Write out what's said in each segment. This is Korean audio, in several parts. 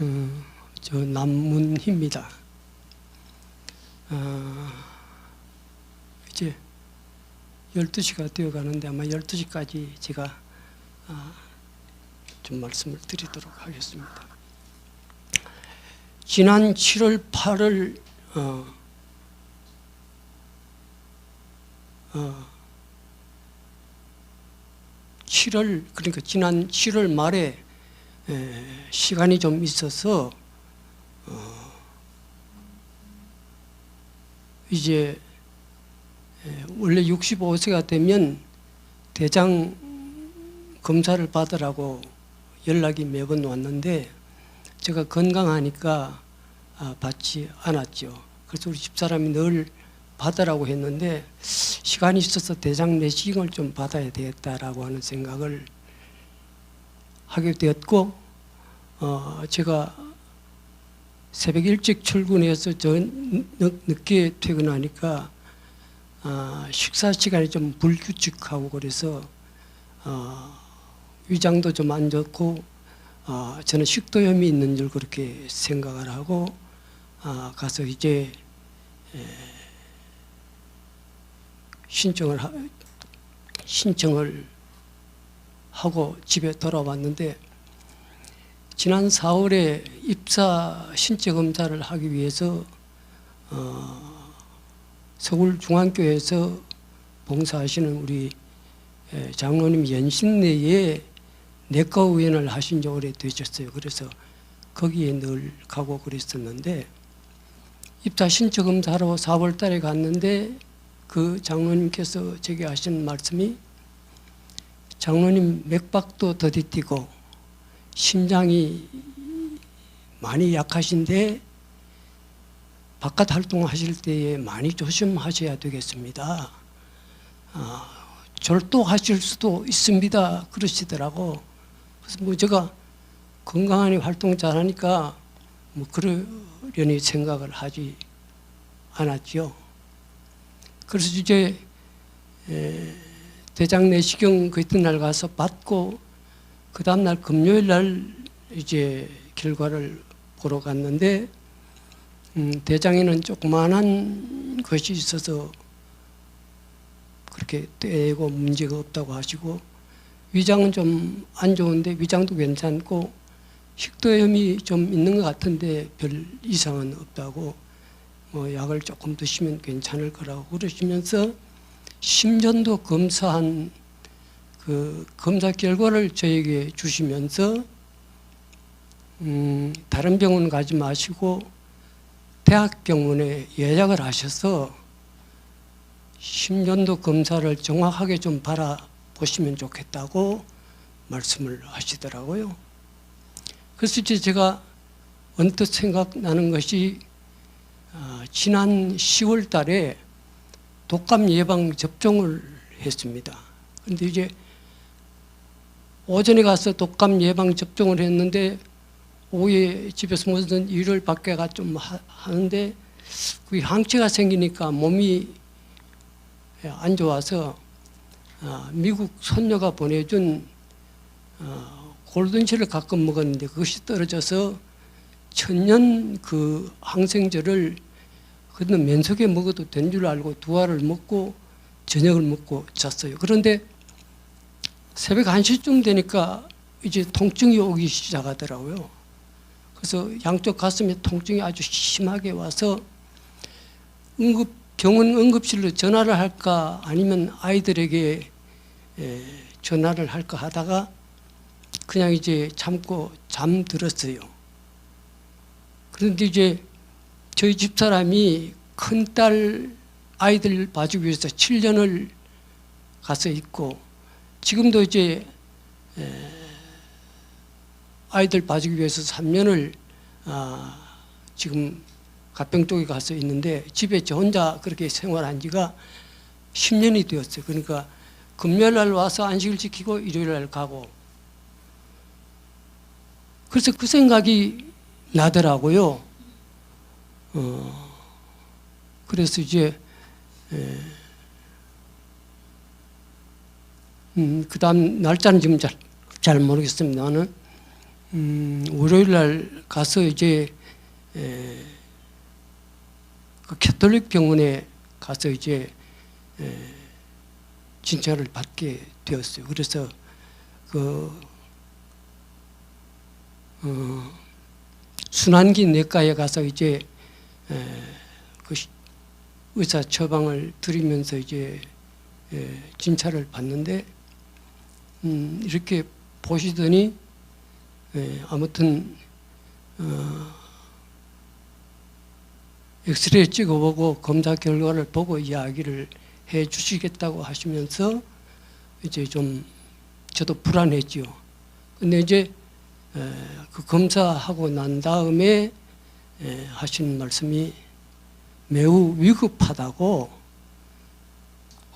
어, 저 남문희입니다. 어, 이제 12시가 되어 가는데 아마 12시까지 제가 아, 좀 말씀을 드리도록 하겠습니다. 지난 7월 8일 어, 어, 7월 그러니까 지난 7월 말에 에, 시간이 좀 있어서 어, 이제 에, 원래 65세가 되면 대장 검사를 받으라고 연락이 매번 왔는데 제가 건강하니까 아, 받지 않았죠. 그래서 우리 집사람이 늘 받으라고 했는데 시간이 있어서 대장 내시경을 좀 받아야 되겠다라고 하는 생각을 하게 되었고 어, 제가 새벽 일찍 출근해서 저 늦, 늦게 퇴근하니까 아, 식사 시간이 좀 불규칙하고 그래서 어, 위장도 좀 안 좋고 어, 저는 식도염이 있는 줄 그렇게 생각을 하고 아, 가서 이제 에, 신청을 하, 신청을 하고 집에 돌아왔는데 지난 4월에 입사 신체 검사를 하기 위해서 어, 서울 중앙교회에서 봉사하시는 우리 에, 장로님 연신 내에 내과 의원을 하신 지 오래되셨어요. 그래서 거기에 늘 가고 그랬었는데 입사 신체 검사로 4월 달에 갔는데 그 장로님께서 제게 하신 말씀이 장로님 맥박도 더디뛰고 심장이 많이 약하신데 바깥 활동하실 때에 많이 조심하셔야 되겠습니다. 아, 절도하실 수도 있습니다. 그러시더라고. 그래서 뭐 제가 건강하니 활동 잘하니까 뭐 그러려니 생각을 하지 않았죠. 그래서 이제 에, 대장 내시경 그 이튿날 가서 받고 그 다음날 금요일 날 이제 결과를 보러 갔는데 음, 대장에는 조그만한 것이 있어서 그렇게 떼고 문제가 없다고 하시고 위장은 좀 안 좋은데 위장도 괜찮고 식도염이 좀 있는 것 같은데 별 이상은 없다고 뭐 약을 조금 드시면 괜찮을 거라고 그러시면서 심전도 검사한 그 검사 결과를 저에게 주시면서 음, 다른 병원 가지 마시고 대학병원에 예약을 하셔서 심전도 검사를 정확하게 좀 바라보시면 좋겠다고 말씀을 하시더라고요. 그래서 제가 언뜻 생각나는 것이 아, 지난 10월 달에 독감 예방 접종을 했습니다. 근데 이제 오전에 가서 독감 예방 접종을 했는데 오후에 집에서 무슨 일을 밖에 가 좀 하, 하는데 그 항체가 생기니까 몸이 안 좋아서 아, 미국 손녀가 보내준 어, 골든실을 가끔 먹었는데 그것이 떨어져서 천년 그 항생제를 그는 면석에 먹어도 된 줄 알고 두 알을 먹고 저녁을 먹고 잤어요. 그런데 새벽 1시쯤 되니까 이제 통증이 오기 시작하더라고요. 그래서 양쪽 가슴에 통증이 아주 심하게 와서 응급 병원 응급실로 전화를 할까 아니면 아이들에게 에, 전화를 할까 하다가 그냥 이제 참고 잠들었어요. 그런데 이제 저희 집사람이 큰 딸 아이들 봐주기 위해서 7년을 가서 있고 지금도 이제 아이들 봐주기 위해서 3년을 아 지금 가평 쪽에 가서 있는데 집에 저 혼자 그렇게 생활한 지가 10년이 되었어요. 그러니까 금요일 날 와서 안식을 지키고 일요일 날 가고 그래서 그 생각이 나더라고요. 어, 그래서 이제 에, 음, 그 다음 날짜는 지금 잘, 잘 모르겠습니다만은 음, 월요일 날 가서 이제 에, 그 캐톨릭 병원에 가서 이제 에, 진찰을 받게 되었어요. 그래서 그 어, 순환기 내과에 가서 이제 에, 그 시- 의사 처방을 드리면서 이제 에, 진찰을 받는데 음, 이렇게 보시더니 에, 아무튼 어, 엑스레이 찍어보고 검사 결과를 보고 이야기를 해 주시겠다고 하시면서 이제 좀 저도 불안했지요. 근데 이제 에, 그 검사하고 난 다음에 에, 하시는 말씀이 매우 위급하다고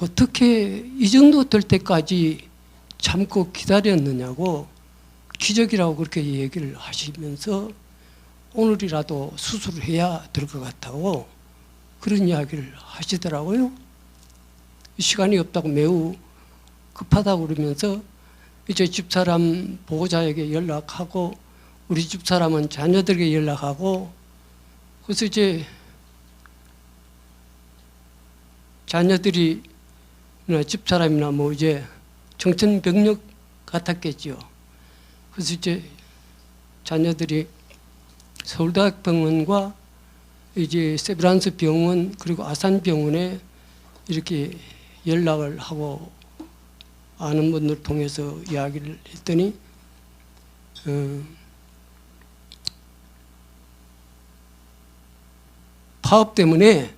어떻게 이 정도 될 때까지 참고 기다렸느냐고 기적이라고 그렇게 얘기를 하시면서 오늘이라도 수술을 해야 될 것 같다고 그런 이야기를 하시더라고요. 시간이 없다고 매우 급하다고 그러면서 이제 집사람 보호자에게 연락하고 우리 집사람은 자녀들에게 연락하고 그래서 이제 자녀들이 나 집사람이나 뭐 이제 정신병력 같았겠지요. 그래서 이제 자녀들이 서울대학병원과 이제 세브란스 병원 그리고 아산 병원에 이렇게 연락을 하고 아는 분들 통해서 이야기를 했더니 어, 파업 때문에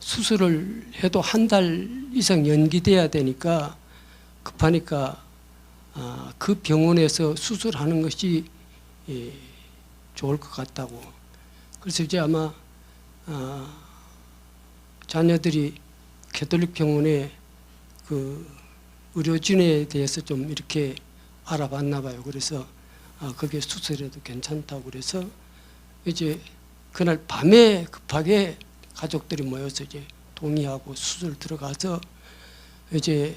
수술을 해도 한 달 이상 연기돼야 되니까 급하니까 아, 그 병원에서 수술하는 것이 예, 좋을 것 같다고. 그래서 이제 아마 아, 자녀들이 캐톨릭 병원에 그 의료진에 대해서 좀 이렇게 알아봤나 봐요. 그래서 아, 그게 수술해도 괜찮다고 그래서 이제 그날 밤에 급하게 가족들이 모여서 이제 동의하고 수술 들어가서 이제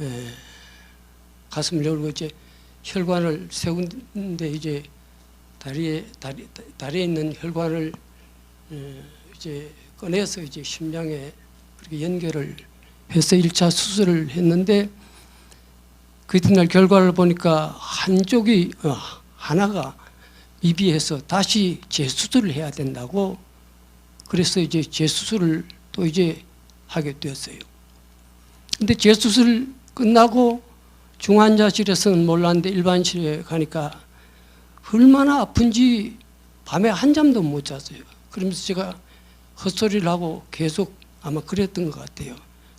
에, 가슴을 열고 이제 혈관을 세우는데 이제 다리에 다리 다리에 있는 혈관을 에, 이제 꺼내서 이제 심장에 그렇게 연결을 해서 1차 수술을 했는데 그 이튿날 결과를 보니까 한쪽이 어, 하나가 미비해서 다시 재수술을 해야 된다고 그래서 이제 재수술을 또 이제 하게 되었어요. 근데 재수술 끝나고 중환자실에서는 몰랐는데 일반실에 가니까 얼마나 아픈지 밤에 한 잠도 못 잤어요. 그러면서 제가 헛소리를 하고 계속 아마 그랬던 것 같아요.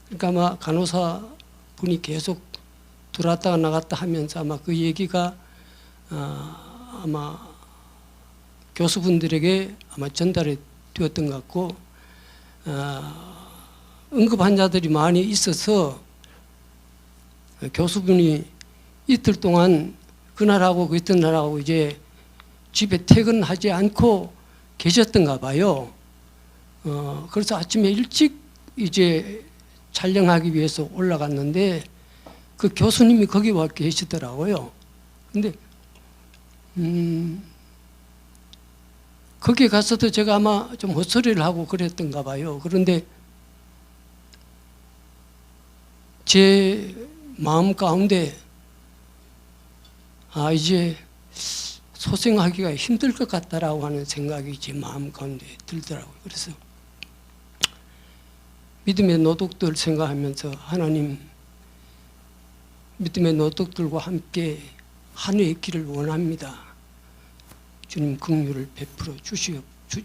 그러니까 아마 간호사 분이 계속 들어왔다가 나갔다 하면서 아마 그 얘기가 아, 아마 교수분들에게 아마 전달이 되었던 것 같고 아, 응급 환자들이 많이 있어서 교수분이 이틀 동안 그날하고 그 이튿날하고 이제 집에 퇴근하지 않고 계셨던가 봐요. 어, 그래서 아침에 일찍 이제 촬영하기 위해서 올라갔는데 그 교수님이 거기 와 계시더라고요. 근데 음, 거기 가서도 제가 아마 좀 헛소리를 하고 그랬던가 봐요. 그런데 제 마음 가운데 아 이제 소생하기가 힘들 것 같다라고 하는 생각이 제 마음 가운데 들더라고요. 그래서 믿음의 노독들 생각하면서 하나님 믿음의 노독들과 함께 하늘의 길을 원합니다. 주님 긍휼을 베풀어 주시옵, 주,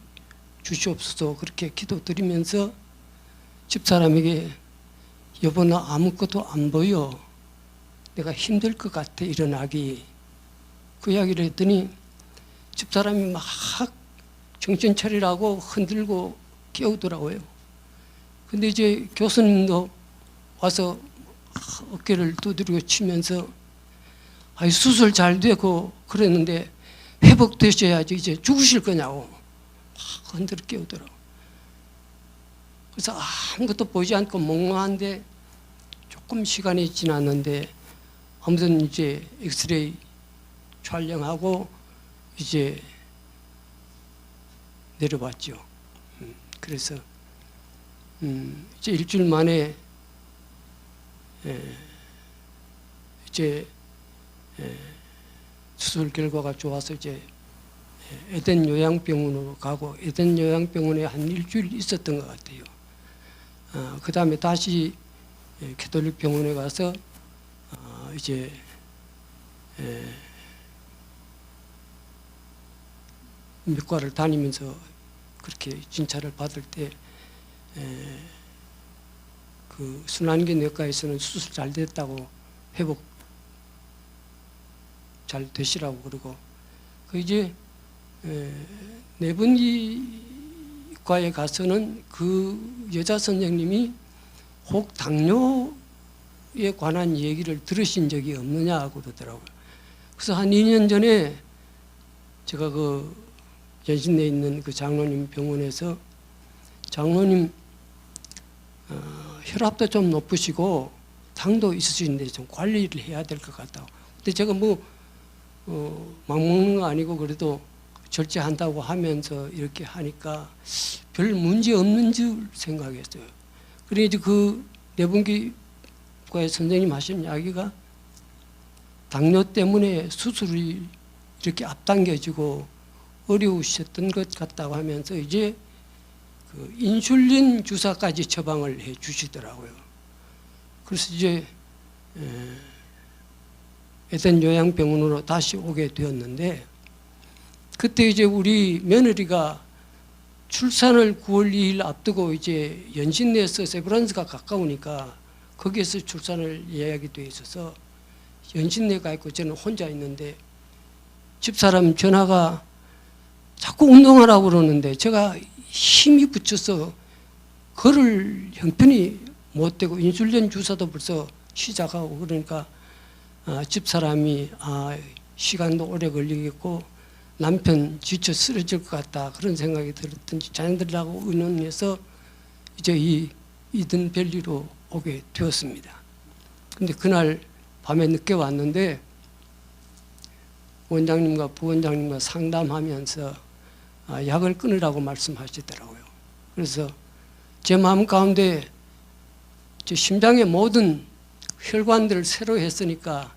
주시옵소서. 그렇게 기도드리면서 집사람에게 여보 나 아무것도 안 보여 내가 힘들 것 같아 일어나기 그 이야기를 했더니 집사람이 막 정신 차리라고 흔들고 깨우더라고요. 근데 이제 교수님도 와서 어깨를 두드리고 치면서 아이 수술 잘 되고 그랬는데 회복되셔야지 이제 죽으실 거냐고 막 흔들어 깨우더라고. 그래서 아무것도 보이지 않고 멍멍한데 조금 시간이 지났는데 아무튼 이제 엑스레이 촬영하고 이제 내려봤죠. 음, 그래서 음, 이제 일주일 만에 에, 이제 에, 수술 결과가 좋아서 이제 에덴 요양병원으로 가고 에덴 요양병원에 한 일주일 있었던 것 같아요. 어, 그 다음에 다시 에, 캐톨릭 병원에 가서 어, 이제 에, 몇과를 다니면서 그렇게 진찰을 받을 때그 순환기 내과에서는 수술 잘 됐다고 회복 잘 되시라고 그러고 그 이제 내분기과에 가서는 그 여자 선생님이 혹 당뇨에 관한 얘기를 들으신 적이 없느냐고 그러더라고요. 그래서 한 2년 전에 제가 그 연신내에 있는 그 장로님 병원에서 장로님 어, 혈압도 좀 높으시고 당도 있으신데 좀 관리를 해야 될 것 같다고. 근데 제가 뭐 어, 막 먹는 거 아니고 그래도 절제한다고 하면서 이렇게 하니까 별 문제 없는 줄 생각했어요. 그래 이제 그 내분기과의 선생님 하신 이야기가 당뇨 때문에 수술이 이렇게 앞당겨지고 어려우셨던 것 같다고 하면서 이제 그 인슐린 주사까지 처방을 해 주시더라고요. 그래서 이제 에덴 요양병원으로 다시 오게 되었는데 그때 이제 우리 며느리가 출산을 9월 2일 앞두고 이제 연신 내에서 세브란스가 가까우니까 거기에서 출산을 예약이 돼 있어서 연신내 가 있고 저는 혼자 있는데 집사람 전화가 자꾸 운동하라고 그러는데 제가 힘이 붙여서 걸을 형편이 못 되고 인슐린 주사도 벌써 시작하고 그러니까 아, 집사람이 아, 시간도 오래 걸리겠고 남편 지쳐 쓰러질 것 같다 그런 생각이 들었던지 자녀들하고 의논해서 이제 이 이든 밸리로 오게 되었습니다. 근데 그날 밤에 늦게 왔는데 원장님과 부원장님과 상담하면서 아, 약을 끊으라고 말씀하시더라고요. 그래서 제 마음 가운데 제 심장의 모든 혈관들을 새로 했으니까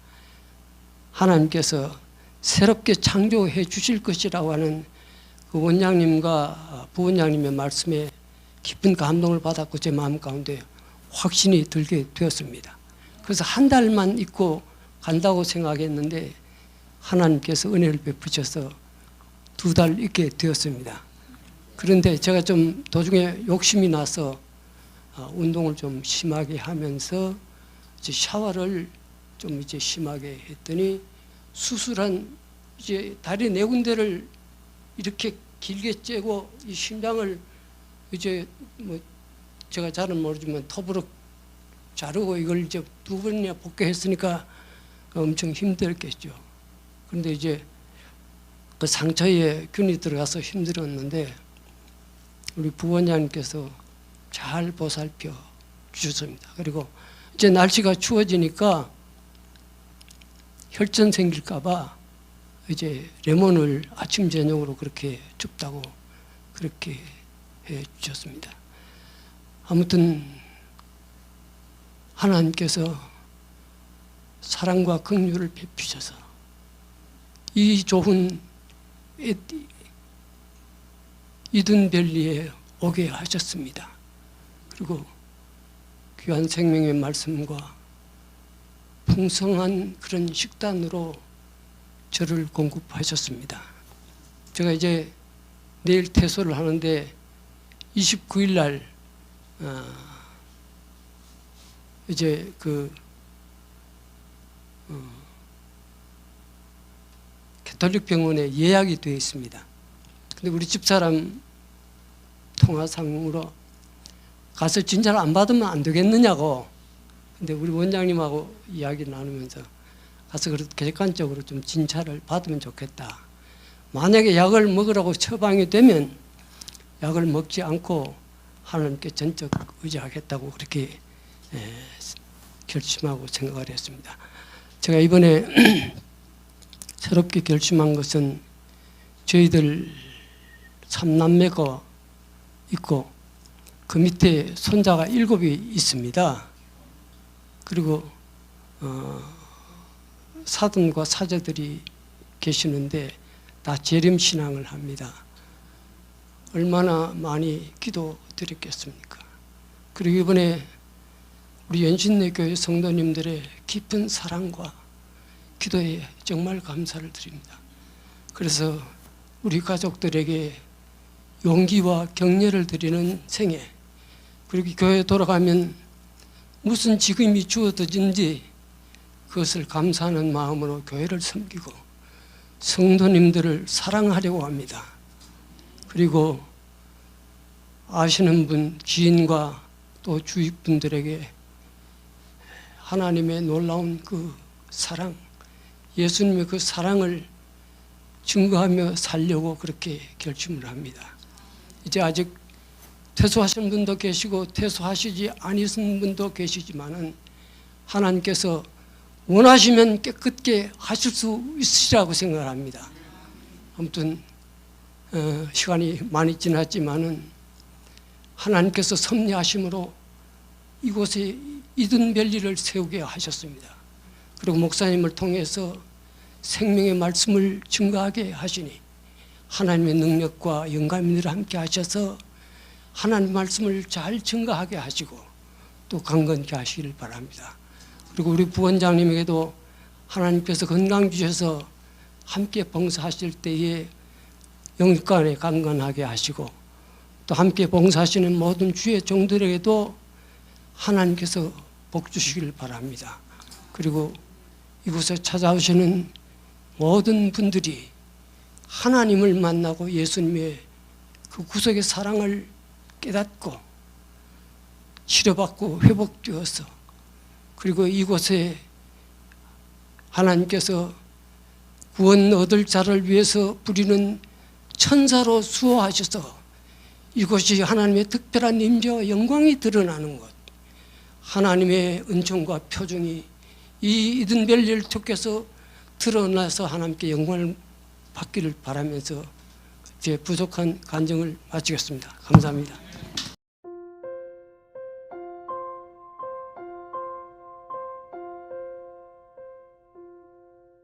하나님께서 새롭게 창조해 주실 것이라고 하는 그 원장님과 부원장님의 말씀에 깊은 감동을 받았고 제 마음 가운데 확신이 들게 되었습니다. 그래서 한 달만 있고 간다고 생각했는데 하나님께서 은혜를 베푸셔서 두 달 있게 되었습니다. 그런데 제가 좀 도중에 욕심이 나서 어, 운동을 좀 심하게 하면서 샤워를 좀 이제 심하게 했더니 수술한 이제 다리 네 군데를 이렇게 길게 째고 이 심장을 이제 뭐 제가 잘은 모르지만 톱으로 자르고 이걸 이제 두 번이나 복귀했으니까 엄청 힘들겠죠. 그런데 이제 그 상처에 균이 들어가서 힘들었는데 우리 부원장님께서 잘 보살펴 주셨습니다. 그리고 이제 날씨가 추워지니까 혈전 생길까봐 이제 레몬을 아침 저녁으로 그렇게 줍다고 그렇게 해 주셨습니다. 아무튼 하나님께서 사랑과 긍휼을 베푸셔서 이 좋은 이든밸리에 오게 하셨습니다. 그리고 귀한 생명의 말씀과 풍성한 그런 식단으로 저를 공급하셨습니다. 제가 이제 내일 퇴소를 하는데 29일 날 어, 이제 그 어, 캐톨릭 병원에 예약이 되어 있습니다. 근데 우리 집사람 통화상으로 가서 진찰 안 받으면 안 되겠느냐고. 근데 우리 원장님하고 이야기 나누면서 가서 그래도 객관적으로 좀 진찰을 받으면 좋겠다. 만약에 약을 먹으라고 처방이 되면 약을 먹지 않고 하나님께 전적 의지하겠다고 그렇게 결심하고 생각을 했습니다. 제가 이번에 새롭게 결심한 것은 저희들 삼남매가 있고 그 밑에 손자가 일곱이 있습니다. 그리고 어, 사돈과 사제들이 계시는데 다 재림 신앙을 합니다. 얼마나 많이 기도 드렸겠습니까? 그리고 이번에 우리 연신내 교회 성도님들의 깊은 사랑과 기도에 정말 감사를 드립니다. 그래서 우리 가족들에게 용기와 격려를 드리는 생애 그리고 교회 돌아가면 무슨 지금이 주어졌는지 그것을 감사하는 마음으로 교회를 섬기고 성도님들을 사랑하려고 합니다. 그리고 아시는 분, 지인과 또 주위 분들에게 하나님의 놀라운 그 사랑, 예수님의 그 사랑을 증거하며 살려고 그렇게 결심을 합니다. 이제 아직 퇴소하신 분도 계시고 퇴소하시지 아니신 분도 계시지만은 하나님께서 원하시면 깨끗게 하실 수 있으시라고 생각합니다. 아무튼 어, 시간이 많이 지났지만은 하나님께서 섭리하심으로 이곳에 이든 별리를 세우게 하셨습니다. 그리고 목사님을 통해서 생명의 말씀을 증거하게 하시니 하나님의 능력과 영감님들 함께 하셔서 하나님 말씀을 잘 증거하게 하시고 또 강건케 하시기를 바랍니다. 그리고 우리 부원장님에게도 하나님께서 건강 주셔서 함께 봉사하실 때에 영육간에 강건하게 하시고 또 함께 봉사하시는 모든 주의 종들에게도 하나님께서 복 주시기를 바랍니다. 그리고 이곳에 찾아오시는 모든 분들이 하나님을 만나고 예수님의 그 구속의 사랑을 깨닫고 치료받고 회복되어서 그리고 이곳에 하나님께서 구원 얻을 자를 위해서 부리는 천사로 수호하셔서 이곳이 하나님의 특별한 임재와 영광이 드러나는 것 하나님의 은총과 표정이 이 이든벨리를 통해서 드러나서 하나님께 영광을 받기를 바라면서 제 부족한 간증을 마치겠습니다. 감사합니다.